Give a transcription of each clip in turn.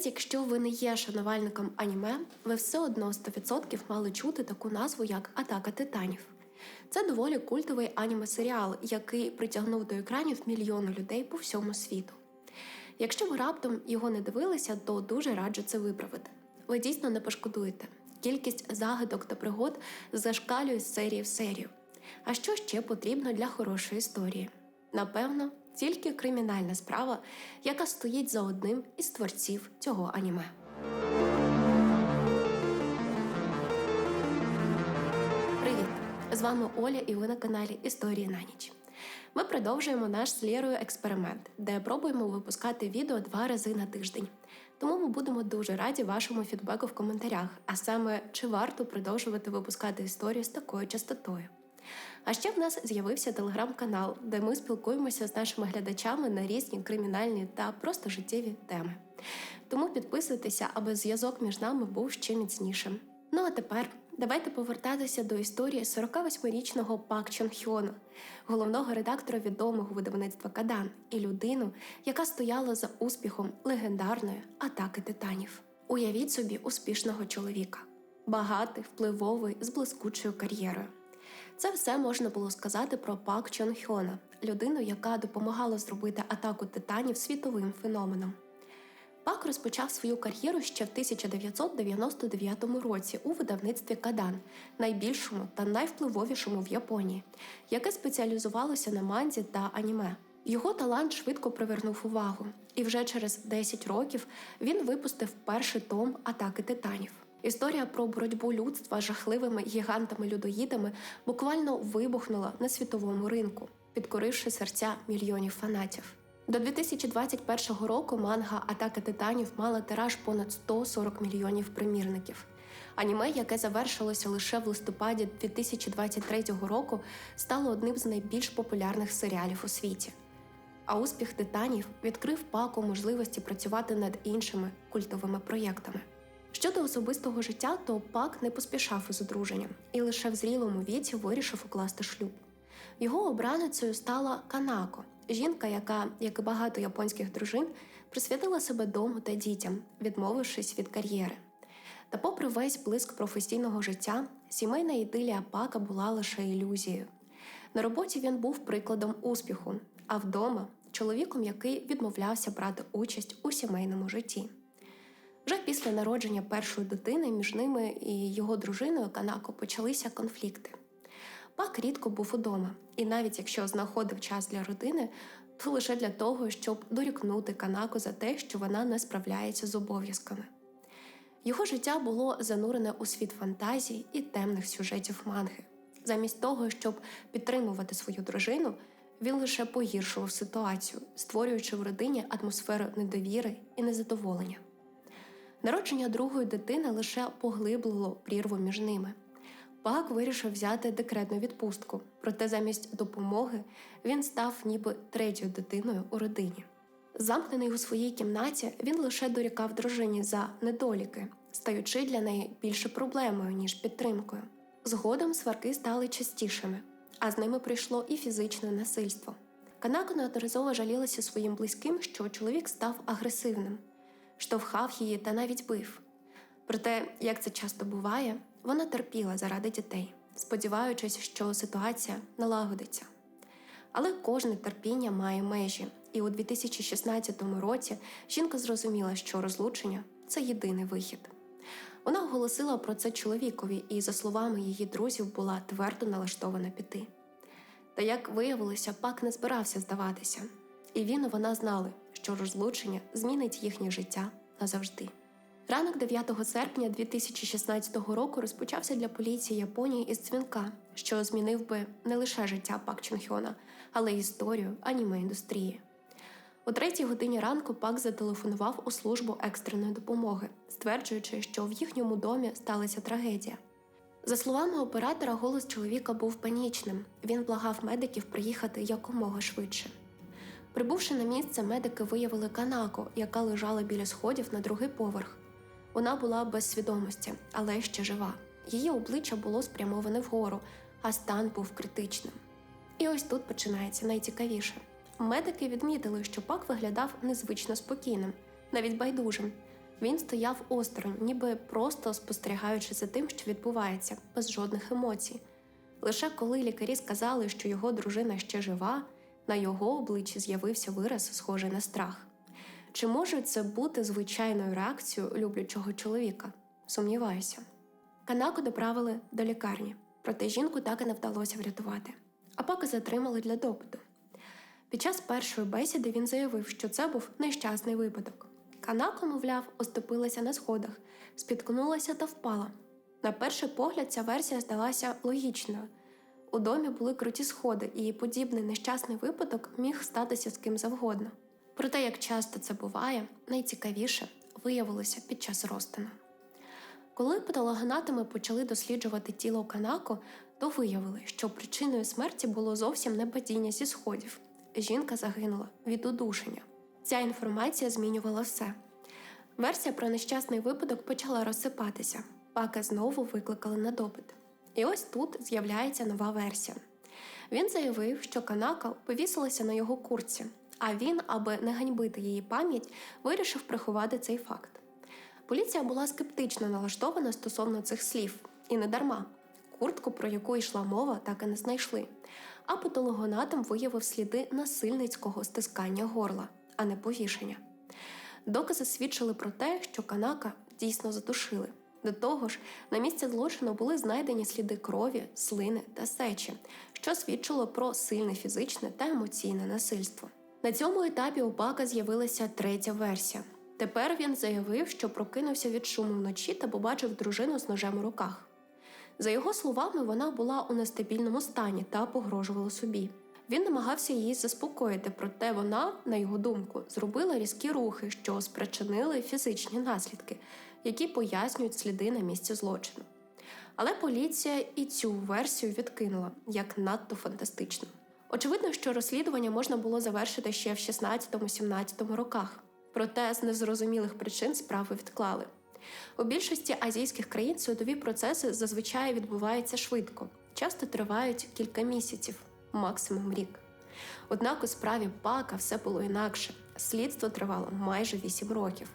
Навіть якщо ви не є шанувальником аніме, ви все одно 100% мали чути таку назву, як Атака Титанів. Це доволі культовий аніме-серіал, який притягнув до екранів мільйони людей по всьому світу. Якщо ви раптом його не дивилися, то дуже раджу це виправити. Ви дійсно не пошкодуєте. Кількість загадок та пригод зашкалює з серії в серію. А що ще потрібно для хорошої історії? Напевно, тільки кримінальна справа, яка стоїть за одним із творців цього аніме. Привіт! З вами Оля і ви на каналі Історії на ніч. Ми продовжуємо наш з Лєрою експеримент, де пробуємо випускати відео два рази на тиждень. Тому ми будемо дуже раді вашому фідбеку в коментарях, а саме чи варто продовжувати випускати історію з такою частотою. А ще в нас з'явився телеграм-канал, де ми спілкуємося з нашими глядачами на різні кримінальні та просто життєві теми. Тому підписуйтеся, аби зв'язок між нами був ще міцнішим. Ну а тепер давайте повертатися до історії 48-річного Пак Чон Хьона, головного редактора відомого видавництва Кадан і людину, яка стояла за успіхом легендарної атаки титанів. Уявіть собі успішного чоловіка, багатий, впливовий, з блискучою кар'єрою. Це все можна було сказати про Пак Чон Хьона, людину, яка допомагала зробити атаку титанів світовим феноменом. Пак розпочав свою кар'єру ще в 1999 році у видавництві Кадан, найбільшому та найвпливовішому в Японії, яке спеціалізувалося на манзі та аніме. Його талант швидко привернув увагу, і вже через 10 років він випустив перший том атаки титанів. Історія про боротьбу людства з жахливими гігантами-людоїдами буквально вибухнула на світовому ринку, підкоривши серця мільйонів фанатів. До 2021 року манга Атака титанів мала тираж понад 140 мільйонів примірників. Аніме, яке завершилося лише в листопаді 2023 року, стало одним з найбільш популярних серіалів у світі. А успіх титанів відкрив паку можливості працювати над іншими культовими проєктами. Щодо особистого життя, то пак не поспішав із одруженням і лише в зрілому віці вирішив укласти шлюб. Його обраницею стала Канако, жінка, яка, як і багато японських дружин, присвятила себе дому та дітям, відмовившись від кар'єри. Та, попри весь блиск професійного життя, сімейна ідилія пака була лише ілюзією. На роботі він був прикладом успіху, а вдома чоловіком, який відмовлявся брати участь у сімейному житті. Вже після народження першої дитини між ними і його дружиною Канако почалися конфлікти. Пак рідко був удома, і навіть якщо знаходив час для родини, то лише для того, щоб дорікнути Канако за те, що вона не справляється з обов'язками. Його життя було занурене у світ фантазій і темних сюжетів манги. Замість того, щоб підтримувати свою дружину, він лише погіршував ситуацію, створюючи в родині атмосферу недовіри і незадоволення. Народження другої дитини лише поглиблило прірву між ними. Пак вирішив взяти декретну відпустку, проте замість допомоги він став ніби третьою дитиною у родині. Замкнений у своїй кімнаті, він лише дорікав дружині за недоліки, стаючи для неї більше проблемою, ніж підтримкою. Згодом сварки стали частішими, а з ними прийшло і фізичне насильство. Канако неодноразово жалілася своїм близьким, що чоловік став агресивним, штовхав її та навіть бив. Проте, як це часто буває, вона терпіла заради дітей, сподіваючись, що ситуація налагодиться. Але кожне терпіння має межі, і у 2016 році жінка зрозуміла, що розлучення це єдиний вихід. Вона оголосила про це чоловікові і, за словами її друзів, була твердо налаштована піти. Та як виявилося, пак не збирався здаватися, і він і вона знали, що розлучення змінить їхнє життя назавжди. Ранок 9 серпня 2016 року розпочався для поліції Японії із дзвінка, що змінив би не лише життя Пак Чонхьона, але й історію аніме індустрії. О третій годині ранку Пак зателефонував у службу екстреної допомоги, стверджуючи, що в їхньому домі сталася трагедія. За словами оператора, голос чоловіка був панічним. Він благав медиків приїхати якомога швидше. Прибувши на місце, медики виявили канако, яка лежала біля сходів на другий поверх. Вона була без свідомості, але ще жива. Її обличчя було спрямоване вгору, а стан був критичним. І ось тут починається найцікавіше. Медики відмітили, що пак виглядав незвично спокійним, навіть байдужим. Він стояв осторонь, ніби просто спостерігаючи за тим, що відбувається, без жодних емоцій. Лише коли лікарі сказали, що його дружина ще жива, на його обличчі з'явився вираз, схожий на страх. Чи може це бути звичайною реакцією люблячого чоловіка? Сумніваюся. Канаку доправили до лікарні, проте жінку так і не вдалося врятувати, а поки затримали для допиту. Під час першої бесіди він заявив, що це був нещасний випадок. Канако, мовляв, оступилася на сходах, спіткнулася та впала. На перший погляд, ця версія здалася логічною. У домі були круті сходи, і подібний нещасний випадок міг статися з ким завгодно. Проте, як часто це буває, найцікавіше виявилося під час розтину. Коли патологоанатоми почали досліджувати тіло Канако, то виявили, що причиною смерті було зовсім не падіння зі сходів. Жінка загинула від удушення. Ця інформація змінювала все. Версія про нещасний випадок почала розсипатися, пака знову викликали на допит. І ось тут з'являється нова версія. Він заявив, що Канака повісилася на його курці, а він, аби не ганьбити її пам'ять, вирішив приховати цей факт. Поліція була скептично налаштована стосовно цих слів, і не дарма. Куртку, про яку йшла мова, так і не знайшли. А патологоанатом виявив сліди насильницького стискання горла, а не повішення. Докази свідчили про те, що канака дійсно задушили. До того ж, на місці злочину були знайдені сліди крові, слини та сечі, що свідчило про сильне фізичне та емоційне насильство. На цьому етапі у Бака з'явилася третя версія. Тепер він заявив, що прокинувся від шуму вночі та побачив дружину з ножем у руках. За його словами, вона була у нестабільному стані та погрожувала собі. Він намагався її заспокоїти, проте вона, на його думку, зробила різкі рухи, що спричинили фізичні наслідки, які пояснюють сліди на місці злочину. Але поліція і цю версію відкинула як надто фантастичну. Очевидно, що розслідування можна було завершити ще в 16-17 роках, проте з незрозумілих причин справи відклали. У більшості азійських країн судові процеси зазвичай відбуваються швидко, часто тривають кілька місяців, максимум рік. Однак у справі Пака все було інакше. Слідство тривало майже 8 років,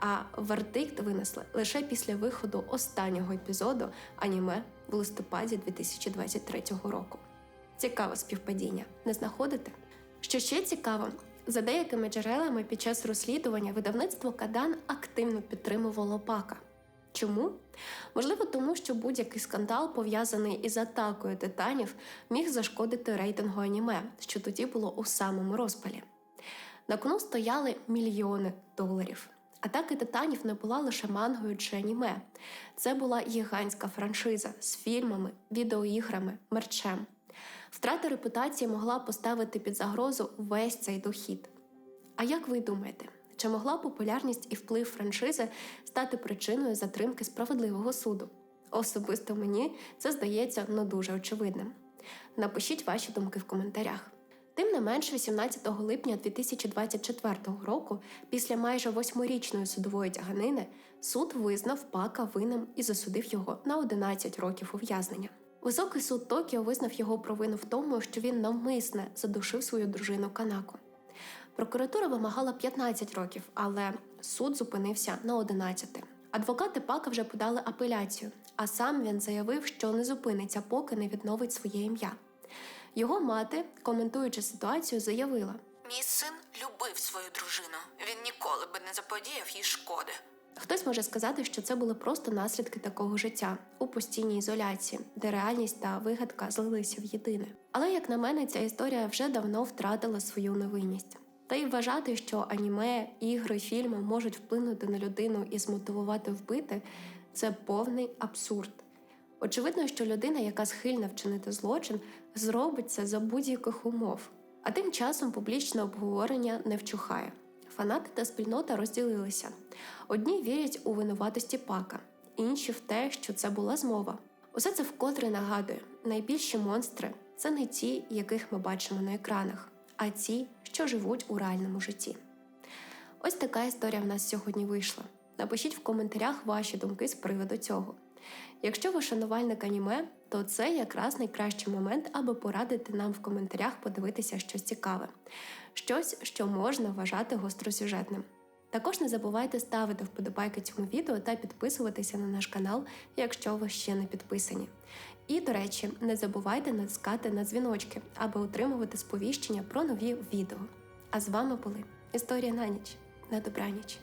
а вердикт винесли лише після виходу останнього епізоду аніме в листопаді 2023 року. Цікаве співпадіння, не знаходите? Що ще цікаво, за деякими джерелами під час розслідування видавництво Кадан активно підтримувало Пака. Чому? Можливо, тому що будь-який скандал, пов'язаний із атакою титанів, міг зашкодити рейтингу аніме, що тоді було у самому розпалі. На кону стояли мільйони доларів. Атаки титанів не була лише мангою чи аніме. Це була гігантська франшиза з фільмами, відеоіграми, мерчем. Втрата репутації могла поставити під загрозу весь цей дохід. А як ви думаєте, чи могла популярність і вплив франшизи стати причиною затримки справедливого суду? Особисто мені це здається не дуже очевидним. Напишіть ваші думки в коментарях. Тим не менш, 18 липня 2024 року, після майже восьмирічної судової тяганини, суд визнав пака винним і засудив його на 11 років ув'язнення. Високий суд Токіо визнав його провину в тому, що він навмисне задушив свою дружину Канако. Прокуратура вимагала 15 років, але суд зупинився на 11. Адвокати Пака вже подали апеляцію, а сам він заявив, що не зупиниться, поки не відновить своє ім'я. Його мати, коментуючи ситуацію, заявила: Мій син любив свою дружину. Він ніколи би не заподіяв їй шкоди. Хтось може сказати, що це були просто наслідки такого життя у постійній ізоляції, де реальність та вигадка злилися в єдине. Але, як на мене, ця історія вже давно втратила свою невинність. Та й вважати, що аніме, ігри, фільми можуть вплинути на людину і змотивувати вбити це повний абсурд. Очевидно, що людина, яка схильна вчинити злочин, зробить це за будь-яких умов. А тим часом публічне обговорення не вчухає. Фанати та спільнота розділилися. Одні вірять у винуватості пака, інші в те, що це була змова. Усе це вкотре нагадує: найбільші монстри це не ті, яких ми бачимо на екранах, а ті, що живуть у реальному житті. Ось така історія в нас сьогодні вийшла. Напишіть в коментарях ваші думки з приводу цього. Якщо ви шанувальник аніме, то це якраз найкращий момент, аби порадити нам в коментарях подивитися щось цікаве, щось, що можна вважати гостросюжетним. Також не забувайте ставити вподобайки цьому відео та підписуватися на наш канал, якщо ви ще не підписані. І, до речі, не забувайте натискати на дзвіночки, аби отримувати сповіщення про нові відео. А з вами були Історія на ніч. На добраніч.